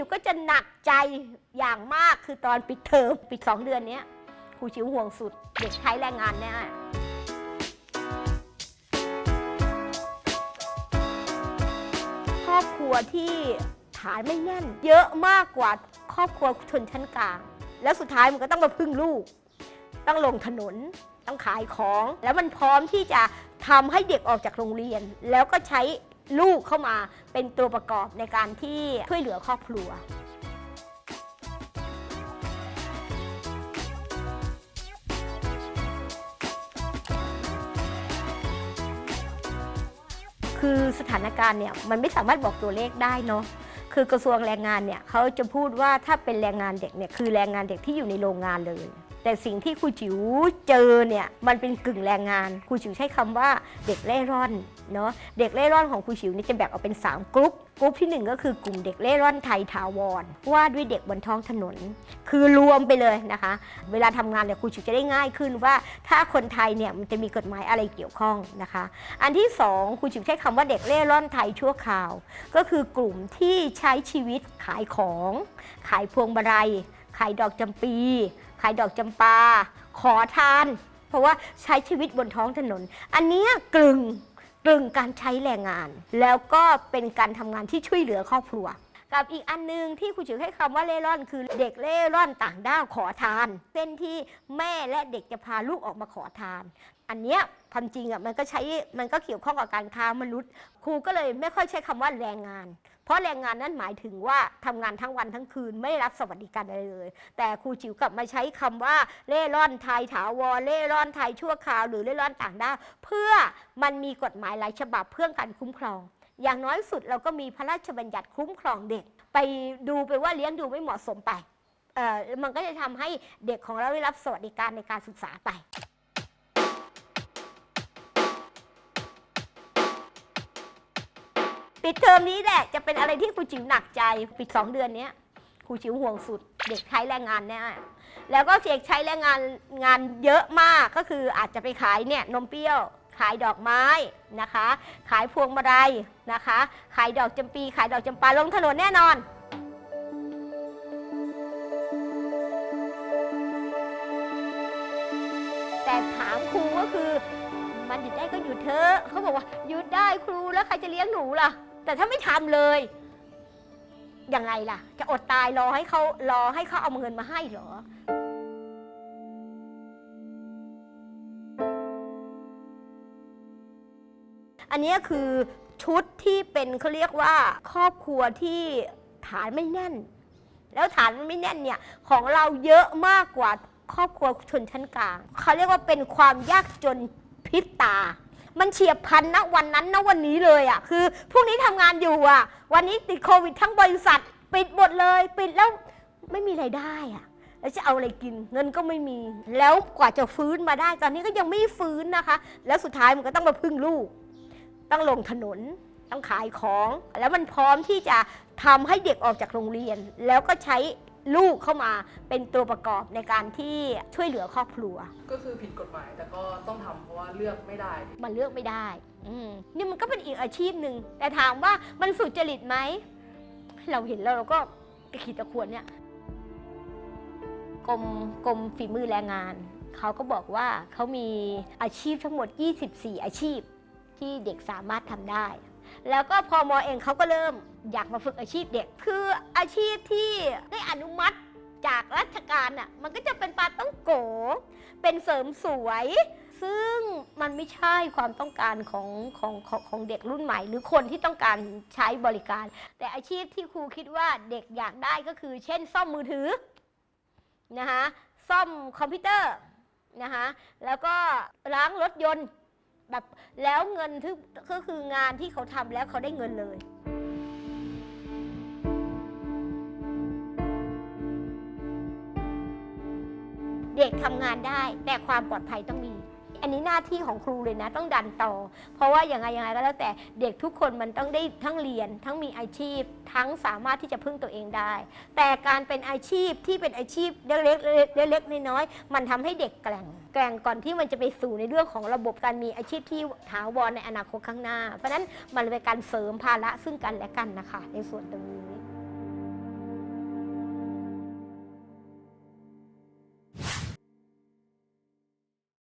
จิ๋วก็จะหนักใจอย่างมากคือตอนปิดเทอมปิดสองเดือนเนี้ยครูจิ๋วห่วงสุด เด็กใช้แรงงานเนี่ยครอบครัวที่ฐานไม่แน่น เยอะมากกว่าครอบครัวชนชั้นกลาง แล้วสุดท้ายมันก็ต้องมาพึ่งลูก ต้องลงถนนต้องขายของ แล้วมันพร้อมที่จะทำให้เด็กออกจากโรงเรียน แล้วก็ใช้ ลูกเข้ามาเป็นตัวประกอบในการที่ช่วยเหลือครอบครัวคือสถานการณ์เนี่ยมันไม่สามารถบอกตัวเลขได้เนาะ คือกระทรวงแรงงานเนี่ยเขาจะพูดว่าถ้าเป็นแรงงานเด็กเนี่ยคือแรงงานเด็กที่อยู่ในโรงงานเลย แต่สิ่งที่ครูจิ๋วเจอเนี่ยมันเป็นกึ่งแรงงานครูจิ๋วใช้คำว่าเด็กเล่ร่อนเนาะเด็กเล่ร่อนของครูจิ๋วเนี่ยจะแบ่งออกเป็น 3 กลุ่มกลุ่มที่หนึ่งก็คือกลุ่มเด็กเล่ร่อนไทยถาวรว่าด้วยเด็กบนท้องถนน คือรวมไปเลยนะคะ เวลาทำงานเนี่ยครูจิ๋วจะได้ง่ายขึ้นว่าถ้าคนไทยเนี่ยมันจะมีกฎหมายอะไรเกี่ยวข้องนะคะ อันที่สองครูจิ๋วใช้คำว่าเด็กเล่ร่อนไทยชั่วคราว ก็คือกลุ่มที่ใช้ชีวิตขายของ ขายพวงมาลัยขายดอกจำปี ขายดอกจำปา ขอทาน เพราะว่าใช้ชีวิตบนท้องถนน อันนี้กลึงกลึงการใช้แรงงาน แล้วก็เป็นการทำงานที่ช่วยเหลือครอบครัว กับอีกอันหนึงที่ครูจิ๋วให้คำว่าเล่ร่อน คือเด็กเล่ร่อนต่างด้าวขอทานเส้นที่แม่และเด็กจะพาลูกออกมาขอทาน อันเนี้ยความจริงอะมันก็ใช้มันก็เกี่ยวข้องกับการค้ามนุษย์ ครูก็เลยไม่ค่อยใช้คำว่าแรงงาน เพราะแรงงานนั้นหมายถึงว่าทำงานทั้งวันทั้งคืนไม่รับสวัสดิการอะไรเลย แต่ครูจิ๋วกลับมาใช้คำว่าเล่ร่อนไทยถาวรเล่ร่อนไทยชั่วคราวหรือเล่ร่อนต่างด้าวเพื่อมันมีกฎหมายหลายฉบับเพื่อการคุ้มครอง อย่างน้อยสุดเราก็มีพระราชบัญญัติคุ้มครองเด็ก ไปดูไปว่าเลี้ยงดูไม่เหมาะสมไปมันก็จะทำให้เด็กของเราได้รับสวัสดิการในการศึกษาไป ปิดเทอมนี้แหละจะเป็นอะไรที่ครูจิ๋วหนักใจปิด 2 เดือนนี้ครูจิ๋วห่วงสุด เด็กใช้แรงงานเนี่ยแล้วก็เด็กใช้แรงงานงานเยอะมากก็คืออาจจะไปขายเนี่ยนมเปรี้ยว ขายดอกไม้นะคะ ขายพวงมาลัยนะคะ ขายดอกจำปี ขายดอกจำปาลงถนนแน่นอนแต่ถามครูก็คือ มันหยุดได้ก็หยุดเถอะเขาบอกว่าหยุดได้ครูแล้วใครจะเลี้ยงหนูล่ะ แต่ถ้าไม่ทำเลยยังไงล่ะ จะอดตายรอให้เขารอให้เขาเอาเงินมาให้เหรอ อันนี้คือชุดที่เป็นเขาเรียกว่าครอบครัวที่ฐานไม่แน่น แล้วฐานไม่แน่นเนี่ยของเราเยอะมากกว่าครอบครัวชนชั้นกลางเขาเรียกว่าเป็นความยากจนพริบตา มันเฉียบพันนะวันนั้นนะวันนี้เลยอะ่ะคือพรุ่งนี้ทำงานอยู่อะ่ะ วันนี้ติดโควิดทั้งบริษัท ปิดหมดเลยปิดแล้วไม่มีไรายได้อะ่ะแล้วจะเอาอะไรกินเงินก็ไม่มี แล้วกว่าจะฟื้นมาได้ ตอนนี้ก็ยังไม่ฟื้นนะคะ แล้วสุดท้ายมันก็ต้องมาพึ่งลูก ต้องลงถนนต้องขายของ แล้วมันพร้อมที่จะทำให้เด็กออกจากโรงเรียน แล้วก็ใช้ลูกเข้ามาเป็นตัวประกอบในการที่ช่วยเหลือครอบครัว ก็คือผิดกฎหมายแต่ก็ต้องทำเพราะว่าเลือกไม่ได้ มันเลือกไม่ได้อืมนี่มันก็เป็นอีกอาชีพหนึ่งแต่ถามว่ามันสุจริตไหมเราเห็นแล้วเราก็ตะขีดตะขวนเนี่ยกรมกรมฝีมือแรงงาน เขาก็บอกว่าเขามีอาชีพทั้งหมด 24 อาชีพ ที่เด็กสามารถทำได้ แล้วก็พอมอเองเขาก็เริ่มอยากมาฝึกอาชีพเด็ก คืออาชีพที่ได้อนุมัติจากราชการอะมันก็จะเป็นปาต้องโก เป็นเสริมสวย ซึ่งมันไม่ใช่ความต้องการของของของของเด็กรุ่นใหม่ หรือคนที่ต้องการใช้บริการ แต่อาชีพที่ครูคิดว่าเด็กอยากได้ก็คือ เช่น ซ่อมมือถือนะคะซ่อมคอมพิวเตอร์นะคะแล้วก็ล้างรถยนต์ แบบแล้วเงินที่ก็คืองานที่เขาทำแล้วเขาได้เงินเลย เด็กทำงานได้แต่ความปลอดภัยต้องมี อันนี้หน้าที่ของครูเลยนะต้องดันต่อ เพราะว่าอย่างไงยังไงก็แล้วแต่เด็กทุกคนมันต้องได้ทั้งเรียน ทั้งมีอาชีพ ทั้งสามารถที่จะพึ่งตัวเองได้ แต่การเป็นอาชีพที่เป็นอาชีพเล็กๆเล็กๆน้อยๆมันทำให้เด็กแกร่งแกร่งก่อนที่มันจะไปสู่ในเรื่องของระบบการมีอาชีพที่ถาวรในอนาคตข้างหน้า เพราะฉะนั้นมันเป็นการเสริมภาระซึ่งกันและกันนะคะ ในส่วนตรงนี้